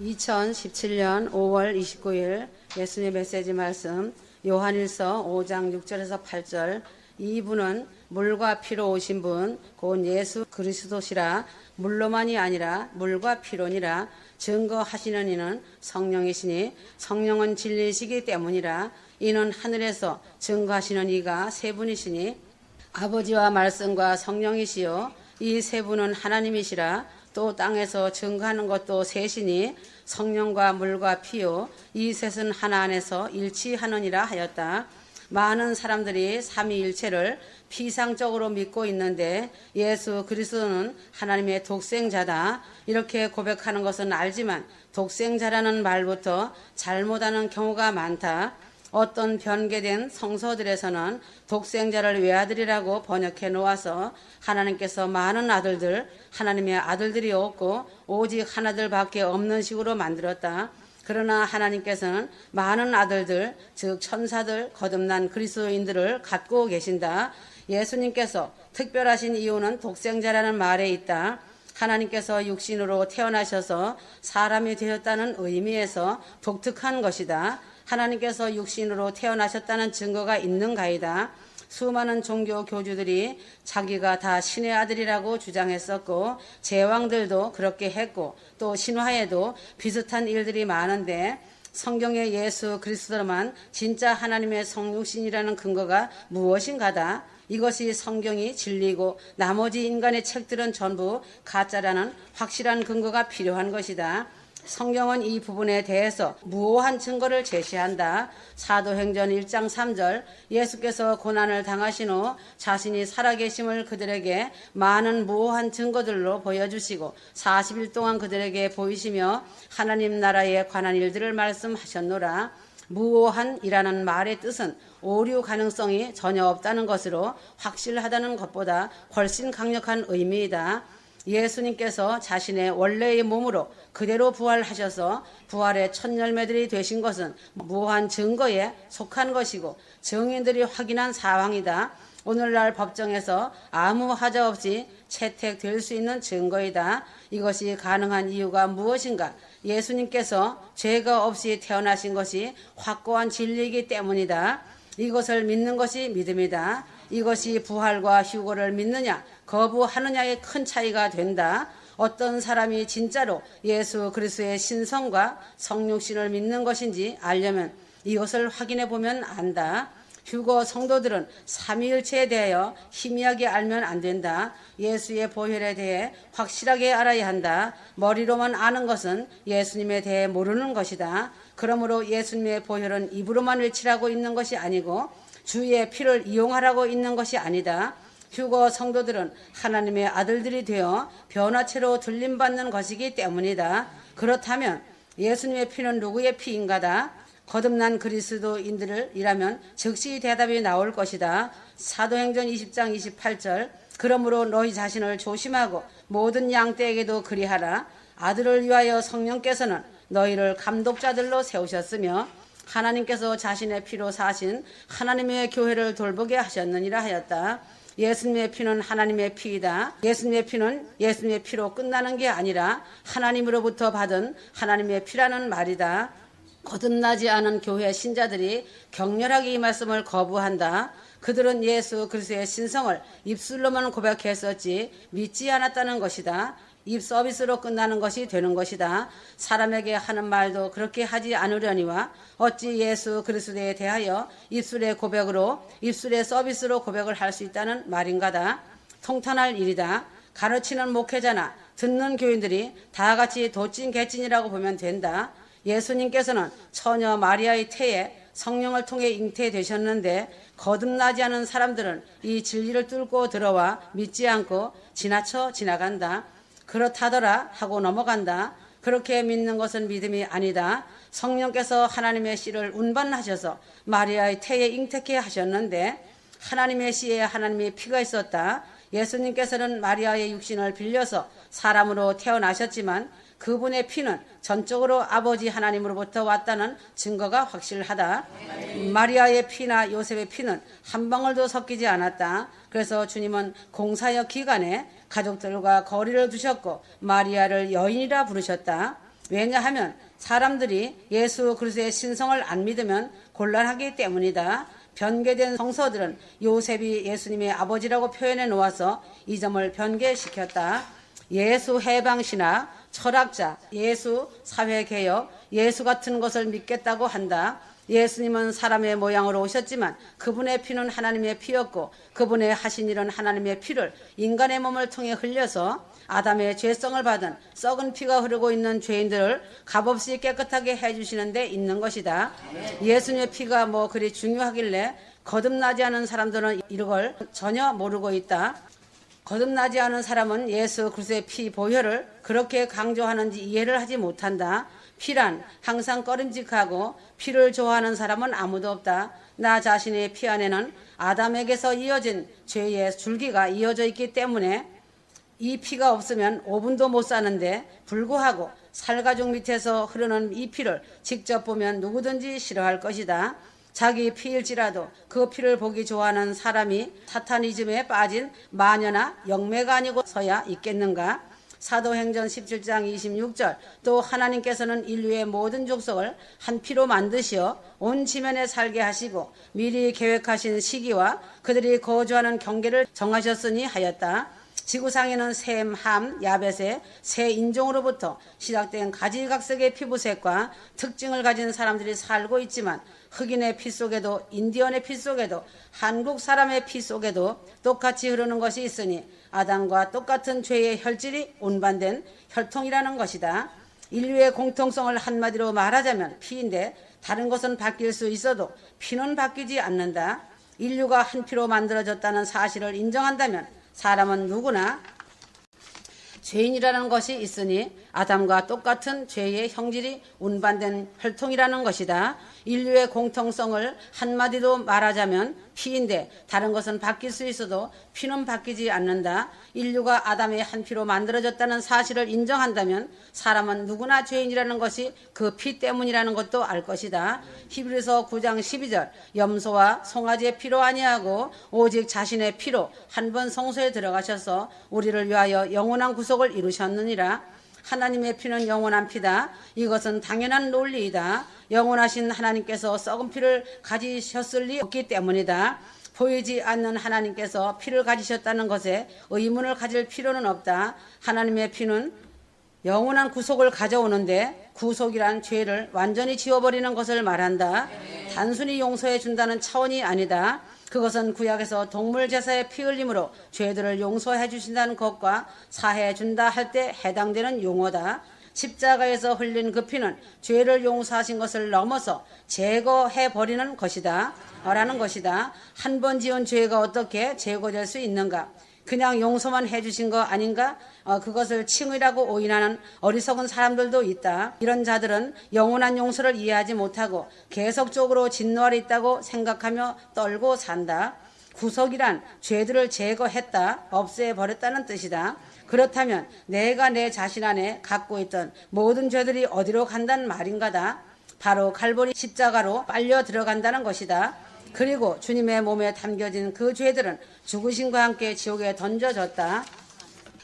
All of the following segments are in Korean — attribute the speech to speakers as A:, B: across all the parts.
A: 2017년 5월 29일 예수님의 메시지 말씀 요한일서 5장 6절에서 8절. 이분은 물과 피로 오신 분 곧 예수 그리스도시라. 물로만이 아니라 물과 피로니라. 증거하시는 이는 성령이시니 성령은 진리시기 때문이라. 이는 하늘에서 증거하시는 이가 세 분이시니 아버지와 말씀과 성령이시요. 이 세 분은 하나님이시라 또 땅에서 증거하는 것도 셋이니 성령과 물과 피요 이 셋은 하나 안에서 일치하느니라 하였다. 많은 사람들이 삼위일체를 피상적으로 믿고 있는데 예수 그리스도는 하나님의 독생자다 이렇게 고백하는 것은 알지만 독생자라는 말부터 잘못하는 경우가 많다. 어떤 변개된 성서들에서는 독생자를 외아들이라고 번역해 놓아서 하나님께서 많은 아들들, 하나님의 아들들이 없고 오직 하나들밖에 없는 식으로 만들었다. 그러나 하나님께서는 많은 아들들, 즉 천사들, 거듭난 그리스도인들을 갖고 계신다. 예수님께서 특별하신 이유는 독생자라는 말에 있다. 하나님께서 육신으로 태어나셔서 사람이 되었다는 의미에서 독특한 것이다. 하나님께서 육신으로 태어나셨다는 증거가 있는가이다. 수많은 종교 교주들이 자기가 다 신의 아들이라고 주장했었고 제왕들도 그렇게 했고 또 신화에도 비슷한 일들이 많은데 성경의 예수 그리스도만 진짜 하나님의 성육신이라는 근거가 무엇인가다. 이것이 성경이 진리고 나머지 인간의 책들은 전부 가짜라는 확실한 근거가 필요한 것이다. 성경은 이 부분에 대해서 무호한 증거를 제시한다. 사도행전 1장 3절 예수께서 고난을 당하신 후 자신이 살아계심을 그들에게 많은 무호한 증거들로 보여주시고 40일 동안 그들에게 보이시며 하나님 나라에 관한 일들을 말씀하셨노라. 무호한이라는 말의 뜻은 오류 가능성이 전혀 없다는 것으로 확실하다는 것보다 훨씬 강력한 의미이다. 예수님께서 자신의 원래의 몸으로 그대로 부활하셔서 부활의 첫 열매들이 되신 것은 무한 증거에 속한 것이고 증인들이 확인한 사황이다. 오늘날 법정에서 아무 하자 없이 채택될 수 있는 증거이다. 이것이 가능한 이유가 무엇인가? 예수님께서 죄가 없이 태어나신 것이 확고한 진리이기 때문이다. 이것을 믿는 것이 믿음이다. 이것이 부활과 휴거를 믿느냐, 거부하느냐의 큰 차이가 된다. 어떤 사람이 진짜로 예수 그리스도의 신성과 성육신을 믿는 것인지 알려면 이것을 확인해 보면 안다. 휴거 성도들은 삼위일체에 대하여 희미하게 알면 안 된다. 예수의 보혈에 대해 확실하게 알아야 한다. 머리로만 아는 것은 예수님에 대해 모르는 것이다. 그러므로 예수님의 보혈은 입으로만 외치라고 있는 것이 아니고 주의 피를 이용하라고 있는 것이 아니다. 휴거 성도들은 하나님의 아들들이 되어 변화체로 들림받는 것이기 때문이다. 그렇다면 예수님의 피는 누구의 피인가다? 거듭난 그리스도인들을 이라면 즉시 대답이 나올 것이다. 사도행전 20장 28절 그러므로 너희 자신을 조심하고 모든 양떼에게도 그리하라. 아들을 위하여 성령께서는 너희를 감독자들로 세우셨으며 하나님께서 자신의 피로 사신 하나님의 교회를 돌보게 하셨느니라 하였다. 예수님의 피는 하나님의 피이다. 예수님의 피는 예수님의 피로 끝나는 게 아니라 하나님으로부터 받은 하나님의 피라는 말이다. 거듭나지 않은 교회 신자들이 격렬하게 이 말씀을 거부한다. 그들은 예수 그리스도의 신성을 입술로만 고백했었지 믿지 않았다는 것이다. 입 서비스로 끝나는 것이 되는 것이다. 사람에게 하는 말도 그렇게 하지 않으려니와 어찌 예수 그리스도에 대하여 입술의 고백으로 입술의 서비스로 고백을 할 수 있다는 말인가다. 통탄할 일이다. 가르치는 목회자나 듣는 교인들이 다 같이 도찐 개찐이라고 보면 된다. 예수님께서는 처녀 마리아의 태에 성령을 통해 잉태되셨는데 거듭나지 않은 사람들은 이 진리를 뚫고 들어와 믿지 않고 지나쳐 지나간다. 그렇다더라 하고 넘어간다. 그렇게 믿는 것은 믿음이 아니다. 성령께서 하나님의 씨를 운반하셔서 마리아의 태에 잉태케 하셨는데 하나님의 씨에 하나님의 피가 있었다. 예수님께서는 마리아의 육신을 빌려서 사람으로 태어나셨지만 그분의 피는 전적으로 아버지 하나님으로부터 왔다는 증거가 확실하다. 마리아의 피나 요셉의 피는 한 방울도 섞이지 않았다. 그래서 주님은 공사역 기간에 가족들과 거리를 두셨고 마리아를 여인이라 부르셨다. 왜냐하면 사람들이 예수 그리스도의 신성을 안 믿으면 곤란하기 때문이다. 변개된 성서들은 요셉이 예수님의 아버지라고 표현해 놓아서 이 점을 변개시켰다. 예수 해방신학, 철학자, 예수 사회개혁, 예수 같은 것을 믿겠다고 한다. 예수님은 사람의 모양으로 오셨지만 그분의 피는 하나님의 피였고 그분의 하신 일은 하나님의 피를 인간의 몸을 통해 흘려서 아담의 죄성을 받은 썩은 피가 흐르고 있는 죄인들을 값없이 깨끗하게 해주시는 데 있는 것이다. 예수님의 피가 뭐 그리 중요하길래 거듭나지 않은 사람들은 이걸 전혀 모르고 있다. 거듭나지 않은 사람은 예수 그리스도의 피 보혈을 그렇게 강조하는지 이해를 하지 못한다. 피란 항상 꺼림직하고 피를 좋아하는 사람은 아무도 없다. 나 자신의 피 안에는 아담에게서 이어진 죄의 줄기가 이어져 있기 때문에 이 피가 없으면 5분도 못 사는데 불구하고 살가죽 밑에서 흐르는 이 피를 직접 보면 누구든지 싫어할 것이다. 자기 피일지라도 그 피를 보기 좋아하는 사람이 사타니즘에 빠진 마녀나 영매가 아니고 서야 있겠는가? 사도행전 17장 26절 또 하나님께서는 인류의 모든 족속을 한 피로 만드시어 온 지면에 살게 하시고 미리 계획하신 시기와 그들이 거주하는 경계를 정하셨으니 하였다. 지구상에는 셈, 함, 야벳의 새 인종으로부터 시작된 가지각색의 피부색과 특징을 가진 사람들이 살고 있지만 흑인의 피 속에도 인디언의 피 속에도 한국 사람의 피 속에도 똑같이 흐르는 것이 있으니 아담과 똑같은 죄의 혈질이 운반된 혈통이라는 것이다. 인류의 공통성을 한마디로 말하자면 피인데 다른 것은 바뀔 수 있어도 피는 바뀌지 않는다. 인류가 한 피로 만들어졌다는 사실을 인정한다면 사람은 누구나 죄인이라는 것이 있으니 아담과 똑같은 죄의 형질이 운반된 혈통이라는 것이다. 인류의 공통성을 한마디로 말하자면 피인데 다른 것은 바뀔 수 있어도 피는 바뀌지 않는다. 인류가 아담의 한 피로 만들어졌다는 사실을 인정한다면 사람은 누구나 죄인이라는 것이 그 피 때문이라는 것도 알 것이다. 히브리서 9장 12절 염소와 송아지의 피로 아니하고 오직 자신의 피로 한 번 성소에 들어가셔서 우리를 위하여 영원한 구속을 이루셨느니라. 하나님의 피는 영원한 피다. 이것은 당연한 논리이다. 영원하신 하나님께서 썩은 피를 가지셨을 리 없기 때문이다. 보이지 않는 하나님께서 피를 가지셨다는 것에 의문을 가질 필요는 없다. 하나님의 피는 영원한 구속을 가져오는데 구속이란 죄를 완전히 지워버리는 것을 말한다. 단순히 용서해 준다는 차원이 아니다. 그것은 구약에서 동물 제사의 피 흘림으로 죄들을 용서해 주신다는 것과 사해 준다 할 때 해당되는 용어다. 십자가에서 흘린 그 피는 죄를 용서하신 것을 넘어서 제거해 버리는 것이다. 라는 것이다. 한 번 지은 죄가 어떻게 제거될 수 있는가? 그냥 용서만 해주신 거 아닌가? 어, 그것을 칭의라고 오인하는 어리석은 사람들도 있다. 이런 자들은 영원한 용서를 이해하지 못하고 계속적으로 진노하려 있다고 생각하며 떨고 산다. 구속이란 죄들을 제거했다, 없애버렸다는 뜻이다. 그렇다면 내가 내 자신 안에 갖고 있던 모든 죄들이 어디로 간다는 말인가다. 바로 갈보리 십자가로 빨려 들어간다는 것이다. 그리고 주님의 몸에 담겨진 그 죄들은 죽으심과 함께 지옥에 던져졌다.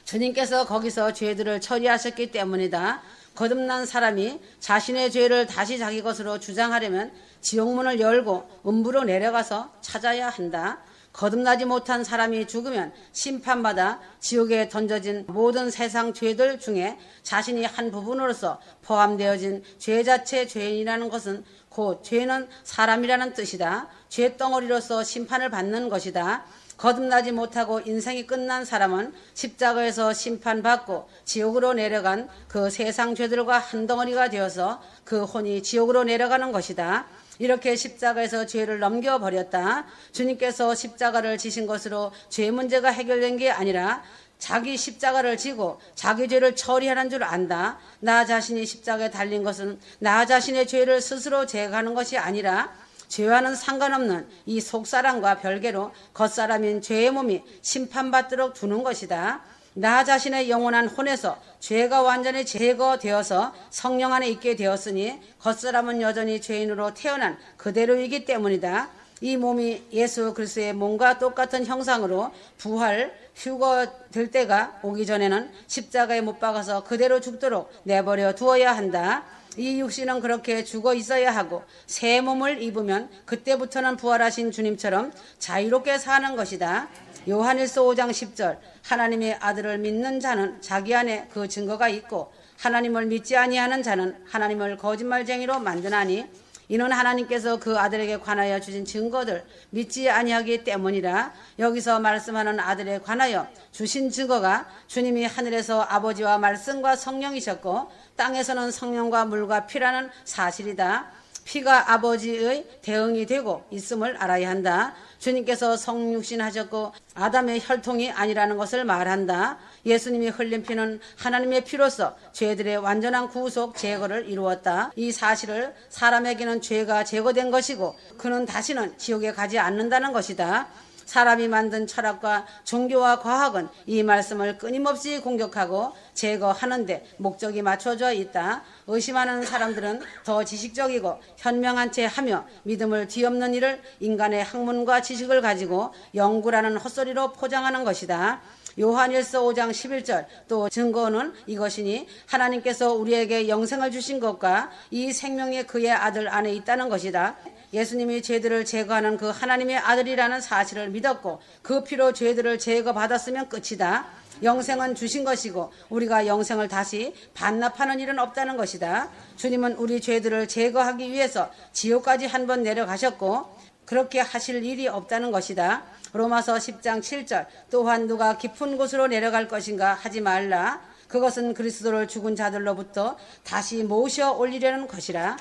A: 주님께서 거기서 죄들을 처리하셨기 때문이다. 거듭난 사람이 자신의 죄를 다시 자기 것으로 주장하려면 지옥문을 열고 음부로 내려가서 찾아야 한다. 거듭나지 못한 사람이 죽으면 심판받아 지옥에 던져진 모든 세상 죄들 중에 자신이 한 부분으로서 포함되어진 죄 자체 죄인이라는 것은 곧 죄는 사람이라는 뜻이다. 죄덩어리로서 심판을 받는 것이다. 거듭나지 못하고 인생이 끝난 사람은 십자가에서 심판받고 지옥으로 내려간 그 세상 죄들과 한 덩어리가 되어서 그 혼이 지옥으로 내려가는 것이다. 이렇게 십자가에서 죄를 넘겨버렸다. 주님께서 십자가를 지신 것으로 죄 문제가 해결된 게 아니라 자기 십자가를 지고 자기 죄를 처리하는 줄 안다. 나 자신이 십자가에 달린 것은 나 자신의 죄를 스스로 제거하는 것이 아니라 죄와는 상관없는 이 속사람과 별개로 겉사람인 죄의 몸이 심판받도록 두는 것이다. 나 자신의 영원한 혼에서 죄가 완전히 제거되어서 성령 안에 있게 되었으니 겉사람은 여전히 죄인으로 태어난 그대로이기 때문이다. 이 몸이 예수 그리스도의 몸과 똑같은 형상으로 부활 휴거될 때가 오기 전에는 십자가에 못 박아서 그대로 죽도록 내버려 두어야 한다. 이 육신은 그렇게 죽어 있어야 하고 새 몸을 입으면 그때부터는 부활하신 주님처럼 자유롭게 사는 것이다. 요한일서 5장 10절 하나님의 아들을 믿는 자는 자기 안에 그 증거가 있고 하나님을 믿지 아니하는 자는 하나님을 거짓말쟁이로 만드나니 이는 하나님께서 그 아들에게 관하여 주신 증거들 믿지 아니하기 때문이라 여기서 말씀하는 아들에 관하여 주신 증거가 주님이 하늘에서 아버지와 말씀과 성령이셨고 땅에서는 성령과 물과 피라는 사실이다. 피가 아버지의 대응이 되고 있음을 알아야 한다. 주님께서 성육신 하셨고 아담의 혈통이 아니라는 것을 말한다. 예수님이 흘린 피는 하나님의 피로서 죄들의 완전한 구속 제거를 이루었다. 이 사실을 사람에게는 죄가 제거된 것이고 그는 다시는 지옥에 가지 않는다는 것이다. 사람이 만든 철학과 종교와 과학은 이 말씀을 끊임없이 공격하고 제거하는데 목적이 맞춰져 있다. 의심하는 사람들은 더 지식적이고 현명한 채 하며 믿음을 뒤엎는 일을 인간의 학문과 지식을 가지고 연구라는 헛소리로 포장하는 것이다. 요한일서 5장 11절 또 증거는 이것이니 하나님께서 우리에게 영생을 주신 것과 이 생명이 그의 아들 안에 있다는 것이다. 예수님이 죄들을 제거하는 그 하나님의 아들이라는 사실을 믿었고 그 피로 죄들을 제거받았으면 끝이다. 영생은 주신 것이고 우리가 영생을 다시 반납하는 일은 없다는 것이다. 주님은 우리 죄들을 제거하기 위해서 지옥까지 한 번 내려가셨고 그렇게 하실 일이 없다는 것이다. 로마서 10장 7절 또한 누가 깊은 곳으로 내려갈 것인가 하지 말라. 그것은 그리스도를 죽은 자들로부터 다시 모셔 올리려는 것이라.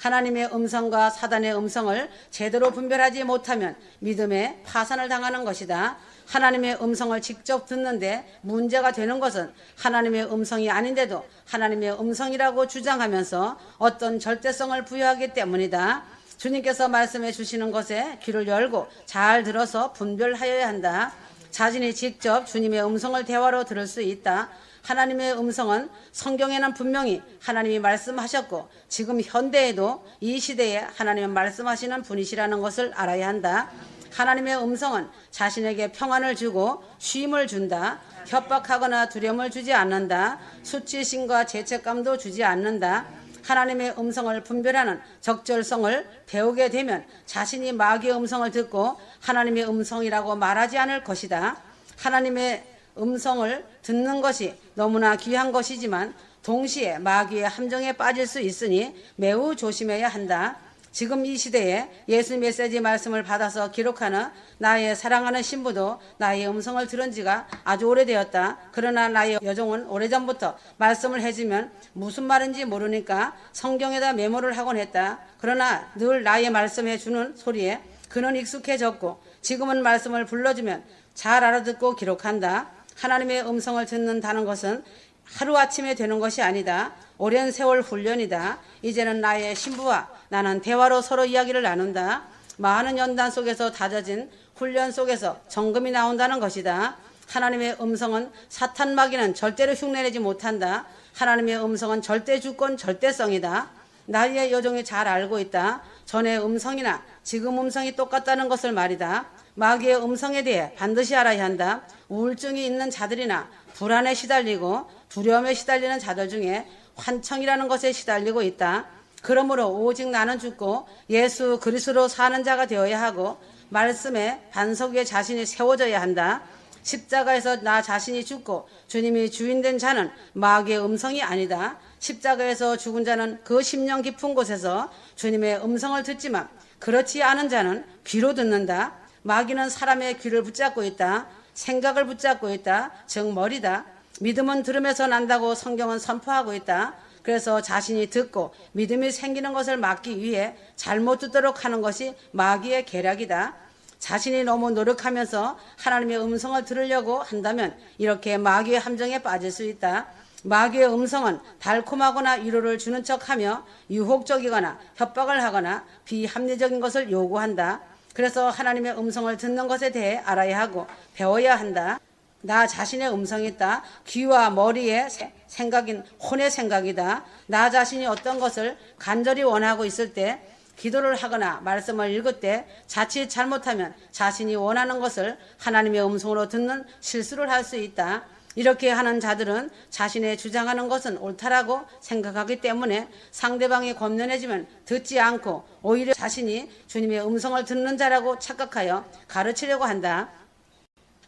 A: 하나님의 음성과 사단의 음성을 제대로 분별하지 못하면 믿음의 파산을 당하는 것이다. 하나님의 음성을 직접 듣는데 문제가 되는 것은 하나님의 음성이 아닌데도 하나님의 음성이라고 주장하면서 어떤 절대성을 부여하기 때문이다. 주님께서 말씀해 주시는 것에 귀를 열고 잘 들어서 분별하여야 한다. 자신이 직접 주님의 음성을 대화로 들을 수 있다. 하나님의 음성은 성경에는 분명히 하나님이 말씀하셨고 지금 현대에도 이 시대에 하나님이 말씀하시는 분이시라는 것을 알아야 한다. 하나님의 음성은 자신에게 평안을 주고 쉼을 준다. 협박하거나 두려움을 주지 않는다. 수치심과 죄책감도 주지 않는다. 하나님의 음성을 분별하는 적절성을 배우게 되면 자신이 마귀의 음성을 듣고 하나님의 음성이라고 말하지 않을 것이다. 하나님의 음성을 듣는 것이 너무나 귀한 것이지만 동시에 마귀의 함정에 빠질 수 있으니 매우 조심해야 한다. 지금 이 시대에 예수 메시지 말씀을 받아서 기록하는 나의 사랑하는 신부도 나의 음성을 들은 지가 아주 오래되었다. 그러나 나의 여종은 오래전부터 말씀을 해주면 무슨 말인지 모르니까 성경에다 메모를 하곤 했다. 그러나 늘 나의 말씀해 주는 소리에 그는 익숙해졌고 지금은 말씀을 불러주면 잘 알아듣고 기록한다. 하나님의 음성을 듣는다는 것은 하루아침에 되는 것이 아니다. 오랜 세월 훈련이다. 이제는 나의 신부와 나는 대화로 서로 이야기를 나눈다. 많은 연단 속에서 다져진 훈련 속에서 정금이 나온다는 것이다. 하나님의 음성은 사탄 마귀는 절대로 흉내내지 못한다. 하나님의 음성은 절대 주권 절대성이다. 나의 여종이 잘 알고 있다. 전의 음성이나 지금 음성이 똑같다는 것을 말이다. 마귀의 음성에 대해 반드시 알아야 한다. 우울증이 있는 자들이나 불안에 시달리고 두려움에 시달리는 자들 중에 환청이라는 것에 시달리고 있다. 그러므로 오직 나는 죽고 예수 그리스도로 사는 자가 되어야 하고 말씀에 반석 위에 자신이 세워져야 한다. 십자가에서 나 자신이 죽고 주님이 주인된 자는 마귀의 음성이 아니다. 십자가에서 죽은 자는 그 심령 깊은 곳에서 주님의 음성을 듣지만 그렇지 않은 자는 귀로 듣는다. 마귀는 사람의 귀를 붙잡고 있다. 생각을 붙잡고 있다. 즉 머리다. 믿음은 들음에서 난다고 성경은 선포하고 있다. 그래서 자신이 듣고 믿음이 생기는 것을 막기 위해 잘못 듣도록 하는 것이 마귀의 계략이다. 자신이 너무 노력하면서 하나님의 음성을 들으려고 한다면 이렇게 마귀의 함정에 빠질 수 있다. 마귀의 음성은 달콤하거나 위로를 주는 척하며 유혹적이거나 협박을 하거나 비합리적인 것을 요구한다. 그래서 하나님의 음성을 듣는 것에 대해 알아야 하고 배워야 한다. 나 자신의 음성이 있다. 귀와 머리의 생각인 혼의 생각이다. 나 자신이 어떤 것을 간절히 원하고 있을 때 기도를 하거나 말씀을 읽을 때 자칫 잘못하면 자신이 원하는 것을 하나님의 음성으로 듣는 실수를 할 수 있다. 이렇게 하는 자들은 자신의 주장하는 것은 옳다라고 생각하기 때문에 상대방이 권면해주면 듣지 않고 오히려 자신이 주님의 음성을 듣는 자라고 착각하여 가르치려고 한다.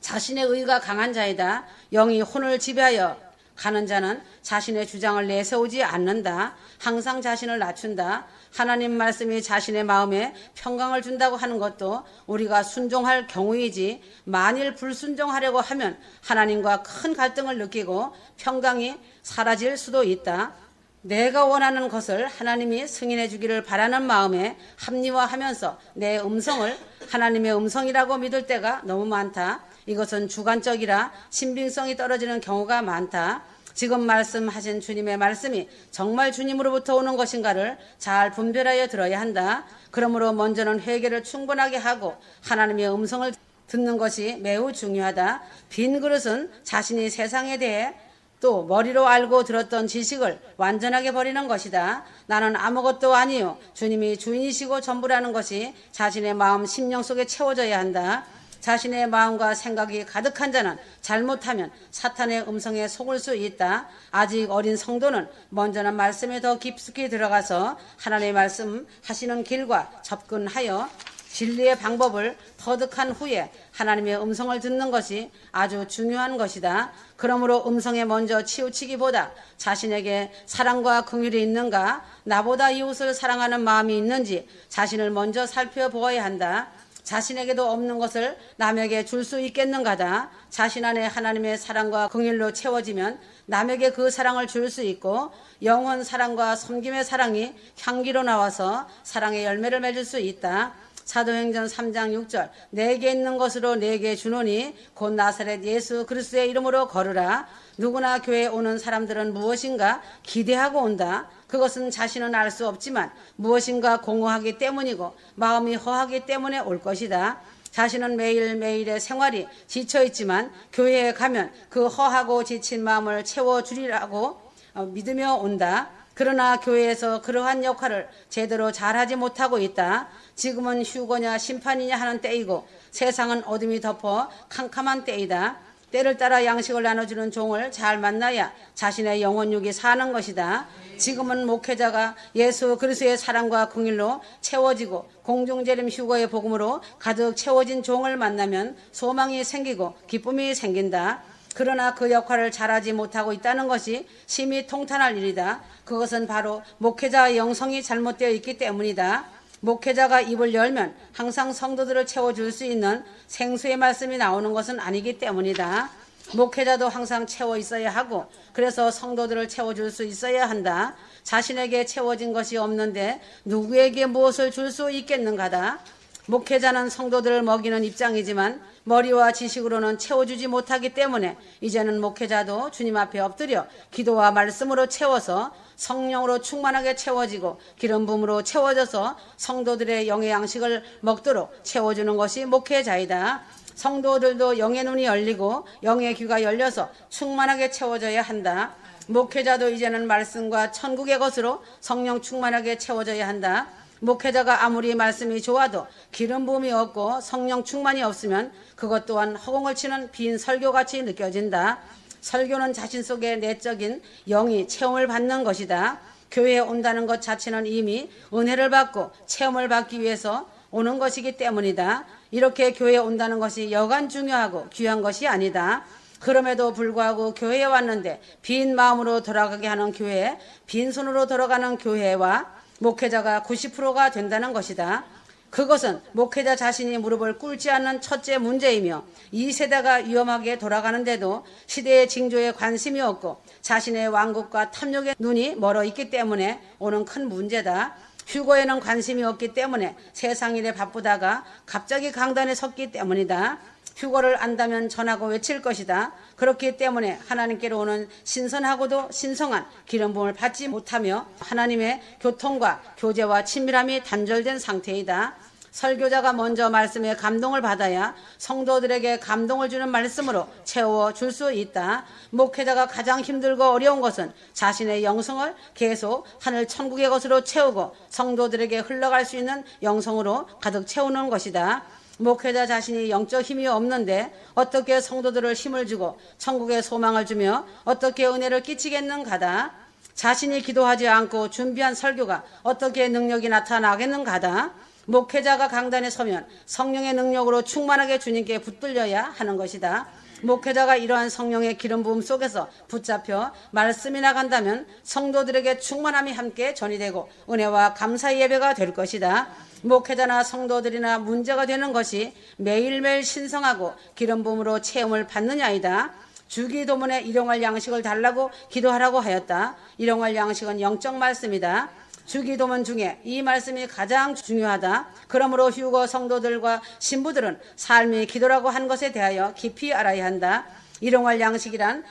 A: 자신의 의가 강한 자이다. 영이 혼을 지배하여 가는 자는 자신의 주장을 내세우지 않는다. 항상 자신을 낮춘다. 하나님 말씀이 자신의 마음에 평강을 준다고 하는 것도 우리가 순종할 경우이지 만일 불순종하려고 하면 하나님과 큰 갈등을 느끼고 평강이 사라질 수도 있다. 내가 원하는 것을 하나님이 승인해 주기를 바라는 마음에 합리화하면서 내 음성을 하나님의 음성이라고 믿을 때가 너무 많다. 이것은 주관적이라 신빙성이 떨어지는 경우가 많다. 지금 말씀하신 주님의 말씀이 정말 주님으로부터 오는 것인가를 잘 분별하여 들어야 한다. 그러므로 먼저는 회개를 충분하게 하고 하나님의 음성을 듣는 것이 매우 중요하다. 빈 그릇은 자신이 세상에 대해 또 머리로 알고 들었던 지식을 완전하게 버리는 것이다. 나는 아무것도 아니요. 주님이 주인이시고 전부라는 것이 자신의 마음, 심령 속에 채워져야 한다. 자신의 마음과 생각이 가득한 자는 잘못하면 사탄의 음성에 속을 수 있다. 아직 어린 성도는 먼저는 말씀에 더 깊숙이 들어가서 하나님의 말씀 하시는 길과 접근하여 진리의 방법을 터득한 후에 하나님의 음성을 듣는 것이 아주 중요한 것이다. 그러므로 음성에 먼저 치우치기보다 자신에게 사랑과 긍휼이 있는가, 나보다 이웃을 사랑하는 마음이 있는지 자신을 먼저 살펴보아야 한다. 자신에게도 없는 것을 남에게 줄 수 있겠는가다. 자신 안에 하나님의 사랑과 긍휼로 채워지면 남에게 그 사랑을 줄 수 있고 영원 사랑과 섬김의 사랑이 향기로 나와서 사랑의 열매를 맺을 수 있다. 사도행전 3장 6절 내게 있는 것으로 내게 주노니 곧 나사렛 예수 그리스도의 이름으로 걸으라. 누구나 교회에 오는 사람들은 무엇인가 기대하고 온다. 그것은 자신은 알 수 없지만 무엇인가 공허하기 때문이고 마음이 허하기 때문에 올 것이다. 자신은 매일매일의 생활이 지쳐 있지만 교회에 가면 그 허하고 지친 마음을 채워주리라고 어, 믿으며 온다. 그러나 교회에서 그러한 역할을 제대로 잘하지 못하고 있다. 지금은 휴거냐 심판이냐 하는 때이고 세상은 어둠이 덮어 캄캄한 때이다. 때를 따라 양식을 나눠주는 종을 잘 만나야 자신의 영혼육이 사는 것이다. 지금은 목회자가 예수 그리스도의 사랑과 긍휼로 채워지고 공중재림 휴거의 복음으로 가득 채워진 종을 만나면 소망이 생기고 기쁨이 생긴다. 그러나 그 역할을 잘하지 못하고 있다는 것이 심히 통탄할 일이다. 그것은 바로 목회자의 영성이 잘못되어 있기 때문이다. 목회자가 입을 열면 항상 성도들을 채워줄 수 있는 생수의 말씀이 나오는 것은 아니기 때문이다. 목회자도 항상 채워 있어야 하고 그래서 성도들을 채워줄 수 있어야 한다. 자신에게 채워진 것이 없는데 누구에게 무엇을 줄 수 있겠는가다. 목회자는 성도들을 먹이는 입장이지만 머리와 지식으로는 채워주지 못하기 때문에 이제는 목회자도 주님 앞에 엎드려 기도와 말씀으로 채워서 성령으로 충만하게 채워지고 기름 부음으로 채워져서 성도들의 영의 양식을 먹도록 채워주는 것이 목회자이다. 성도들도 영의 눈이 열리고 영의 귀가 열려서 충만하게 채워져야 한다. 목회자도 이제는 말씀과 천국의 것으로 성령 충만하게 채워져야 한다. 목회자가 아무리 말씀이 좋아도 기름 부음이 없고 성령 충만이 없으면 그것 또한 허공을 치는 빈 설교같이 느껴진다. 설교는 자신 속의 내적인 영이 체험을 받는 것이다. 교회에 온다는 것 자체는 이미 은혜를 받고 체험을 받기 위해서 오는 것이기 때문이다. 이렇게 교회에 온다는 것이 여간 중요하고 귀한 것이 아니다. 그럼에도 불구하고 교회에 왔는데 빈 마음으로 돌아가게 하는 교회, 빈손으로 돌아가는 교회와 목회자가 90%가 된다는 것이다. 그것은 목회자 자신이 무릎을 꿇지 않는 첫째 문제이며 이 세대가 위험하게 돌아가는데도 시대의 징조에 관심이 없고 자신의 왕국과 탐욕의 눈이 멀어 있기 때문에 오는 큰 문제다. 휴거에는 관심이 없기 때문에 세상 일에 바쁘다가 갑자기 강단에 섰기 때문이다. 휴거를 안다면 전하고 외칠 것이다. 그렇기 때문에 하나님께로 오는 신선하고도 신성한 기름 부음을 받지 못하며 하나님의 교통과 교제와 친밀함이 단절된 상태이다. 설교자가 먼저 말씀에 감동을 받아야 성도들에게 감동을 주는 말씀으로 채워 줄 수 있다. 목회자가 가장 힘들고 어려운 것은 자신의 영성을 계속 하늘 천국의 것으로 채우고 성도들에게 흘러갈 수 있는 영성으로 가득 채우는 것이다. 목회자 자신이 영적 힘이 없는데 어떻게 성도들을 힘을 주고 천국의 소망을 주며 어떻게 은혜를 끼치겠는가다. 자신이 기도하지 않고 준비한 설교가 어떻게 능력이 나타나겠는가다. 목회자가 강단에 서면 성령의 능력으로 충만하게 주님께 붙들려야 하는 것이다. 목회자가 이러한 성령의 기름 부음 속에서 붙잡혀 말씀이 나간다면 성도들에게 충만함이 함께 전이 되고 은혜와 감사의 예배가 될 것이다. 목회자나 성도들이나 문제가 되는 것이 매일매일 신성하고 기름 부음으로 체험을 받느냐이다. 주기도문에 일용할 양식을 달라고 기도하라고 하였다. 일용할 양식은 영적 말씀이다. 주기도문 중에 이 말씀이 가장 중요하다. 그러므로 휴거 성도들과 신부들은 삶이 기도라고 한 것에 대하여 깊이 알아야 한다. 일용할 양식이란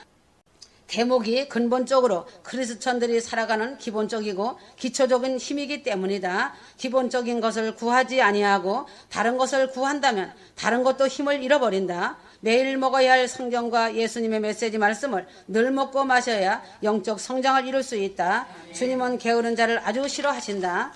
A: 대목이 근본적으로 크리스천들이 살아가는 기본적이고 기초적인 힘이기 때문이다. 기본적인 것을 구하지 아니하고 다른 것을 구한다면 다른 것도 힘을 잃어버린다. 매일 먹어야 할 성경과 예수님의 메시지 말씀을 늘 먹고 마셔야 영적 성장을 이룰 수 있다. 주님은 게으른 자를 아주 싫어하신다.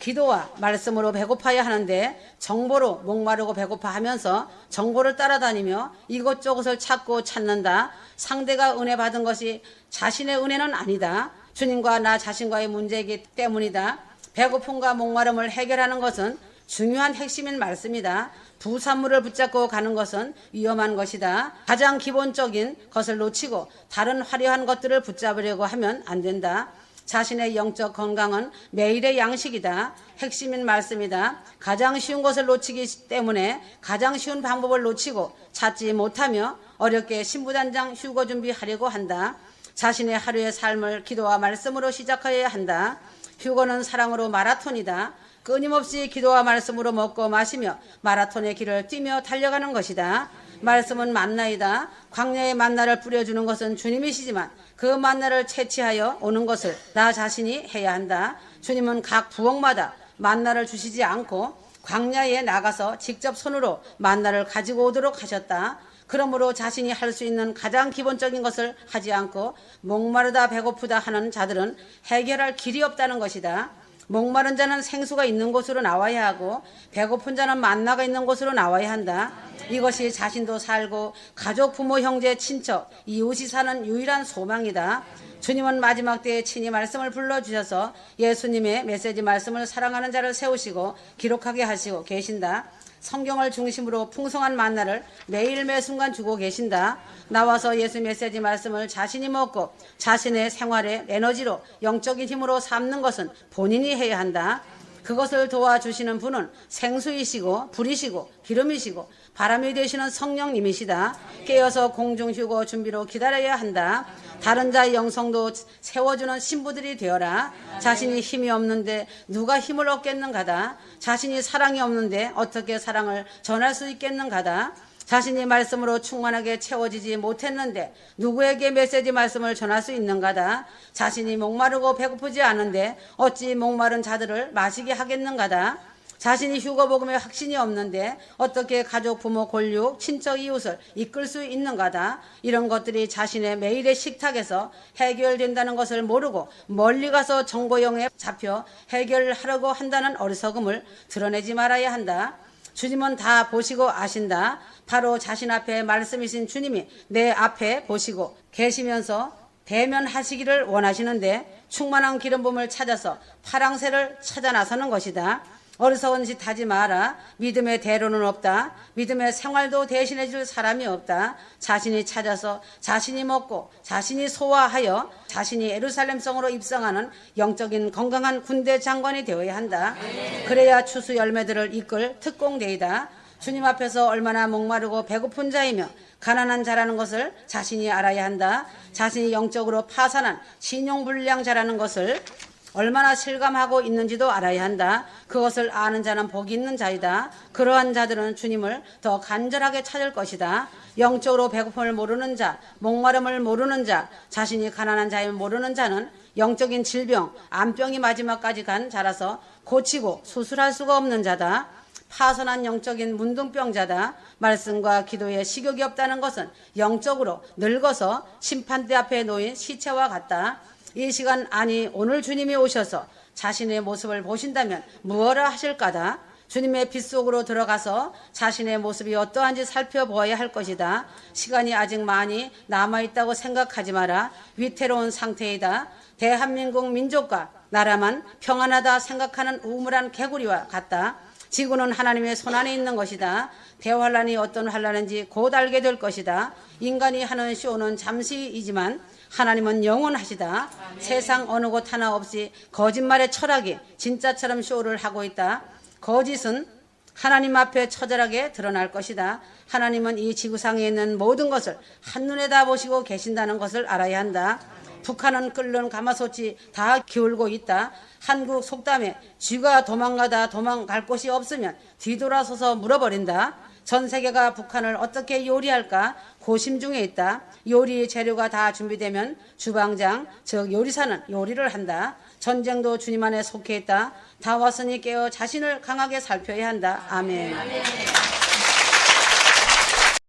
A: 기도와 말씀으로 배고파야 하는데 정보로 목마르고 배고파 하면서 정보를 따라다니며 이것저것을 찾고 찾는다. 상대가 은혜 받은 것이 자신의 은혜는 아니다. 주님과 나 자신과의 문제이기 때문이다. 배고픔과 목마름을 해결하는 것은 중요한 핵심인 말씀이다. 부산물을 붙잡고 가는 것은 위험한 것이다. 가장 기본적인 것을 놓치고 다른 화려한 것들을 붙잡으려고 하면 안 된다. 자신의 영적 건강은 매일의 양식이다. 핵심인 말씀이다. 가장 쉬운 것을 놓치기 때문에 가장 쉬운 방법을 놓치고 찾지 못하며 어렵게 신부단장 휴거 준비하려고 한다. 자신의 하루의 삶을 기도와 말씀으로 시작해야 한다. 휴거는 사랑으로 마라톤이다. 끊임없이 기도와 말씀으로 먹고 마시며 마라톤의 길을 뛰며 달려가는 것이다. 말씀은 만나이다. 광야의 만나를 뿌려주는 것은 주님이시지만 그 만나를 채취하여 오는 것을 나 자신이 해야 한다. 주님은 각 부엌마다 만나를 주시지 않고 광야에 나가서 직접 손으로 만나를 가지고 오도록 하셨다. 그러므로 자신이 할 수 있는 가장 기본적인 것을 하지 않고 목마르다 배고프다 하는 자들은 해결할 길이 없다는 것이다. 목마른 자는 생수가 있는 곳으로 나와야 하고 배고픈 자는 만나가 있는 곳으로 나와야 한다. 이것이 자신도 살고 가족, 부모, 형제, 친척, 이웃이 사는 유일한 소망이다. 주님은 마지막 때에 친히 말씀을 불러주셔서 예수님의 메시지 말씀을 사랑하는 자를 세우시고 기록하게 하시고 계신다. 성경을 중심으로 풍성한 만나를 매일 매 순간 주고 계신다. 나와서 예수 메시지 말씀을 자신이 먹고 자신의 생활의 에너지로 영적인 힘으로 삼는 것은 본인이 해야 한다. 그것을 도와주시는 분은 생수이시고 불이시고 기름이시고 바람이 되시는 성령님이시다. 깨어서 공중 휴고 준비로 기다려야 한다. 다른 자의 영성도 세워주는 신부들이 되어라. 자신이 힘이 없는데 누가 힘을 얻겠는가다. 자신이 사랑이 없는데 어떻게 사랑을 전할 수 있겠는가다. 자신이 말씀으로 충만하게 채워지지 못했는데 누구에게 메시지 말씀을 전할 수 있는가다. 자신이 목마르고 배고프지 않은데 어찌 목마른 자들을 마시게 하겠는가다. 자신이 휴거 복음에 확신이 없는데 어떻게 가족, 부모, 권력, 친척, 이웃을 이끌 수 있는가다. 이런 것들이 자신의 매일의 식탁에서 해결된다는 것을 모르고 멀리 가서 정보용에 잡혀 해결하려고 한다는 어리석음을 드러내지 말아야 한다. 주님은 다 보시고 아신다. 바로 자신 앞에 말씀이신 주님이 내 앞에 보시고 계시면서 대면하시기를 원하시는데 충만한 기름 부음을 찾아서 파랑새를 찾아 나서는 것이다. 어리석은 짓 하지 마라. 믿음의 대로는 없다. 믿음의 생활도 대신해 줄 사람이 없다. 자신이 찾아서 자신이 먹고 자신이 소화하여 자신이 에루살렘성으로 입성하는 영적인 건강한 군대 장관이 되어야 한다. 그래야 추수 열매들을 이끌 특공대이다. 주님 앞에서 얼마나 목마르고 배고픈 자이며 가난한 자라는 것을 자신이 알아야 한다. 자신이 영적으로 파산한 신용불량 자라는 것을 얼마나 실감하고 있는지도 알아야 한다. 그것을 아는 자는 복이 있는 자이다. 그러한 자들은 주님을 더 간절하게 찾을 것이다. 영적으로 배고픔을 모르는 자, 목마름을 모르는 자, 자신이 가난한 자임을 모르는 자는 영적인 질병, 암병이 마지막까지 간 자라서 고치고 수술할 수가 없는 자다. 파손한 영적인 문둥병자다. 말씀과 기도에 식욕이 없다는 것은 영적으로 늙어서 심판대 앞에 놓인 시체와 같다. 이 시간 아니 오늘 주님이 오셔서 자신의 모습을 보신다면 무엇을 하실까다. 주님의 빛 속으로 들어가서 자신의 모습이 어떠한지 살펴보아야 할 것이다. 시간이 아직 많이 남아있다고 생각하지 마라. 위태로운 상태이다. 대한민국 민족과 나라만 평안하다 생각하는 우물한 개구리와 같다. 지구는 하나님의 손안에 있는 것이다. 대환란이 어떤 환란인지 곧 알게 될 것이다. 인간이 하는 쇼는 잠시이지만 하나님은 영원하시다. 세상 어느 곳 하나 없이 거짓말의 철학이 진짜처럼 쇼를 하고 있다. 거짓은 하나님 앞에 처절하게 드러날 것이다. 하나님은 이 지구상에 있는 모든 것을 한눈에 다 보시고 계신다는 것을 알아야 한다. 북한은 끓는 가마솥이 다 기울고 있다. 한국 속담에 쥐가 도망가다 도망갈 곳이 없으면 뒤돌아서서 물어버린다. 전 세계가 북한을 어떻게 요리할까 고심 중에 있다. 요리 재료가 다 준비되면 주방장, 즉 요리사는 요리를 한다. 전쟁도 주님 안에 속해 있다. 다 왔으니 깨어 자신을 강하게 살펴야 한다. 아멘.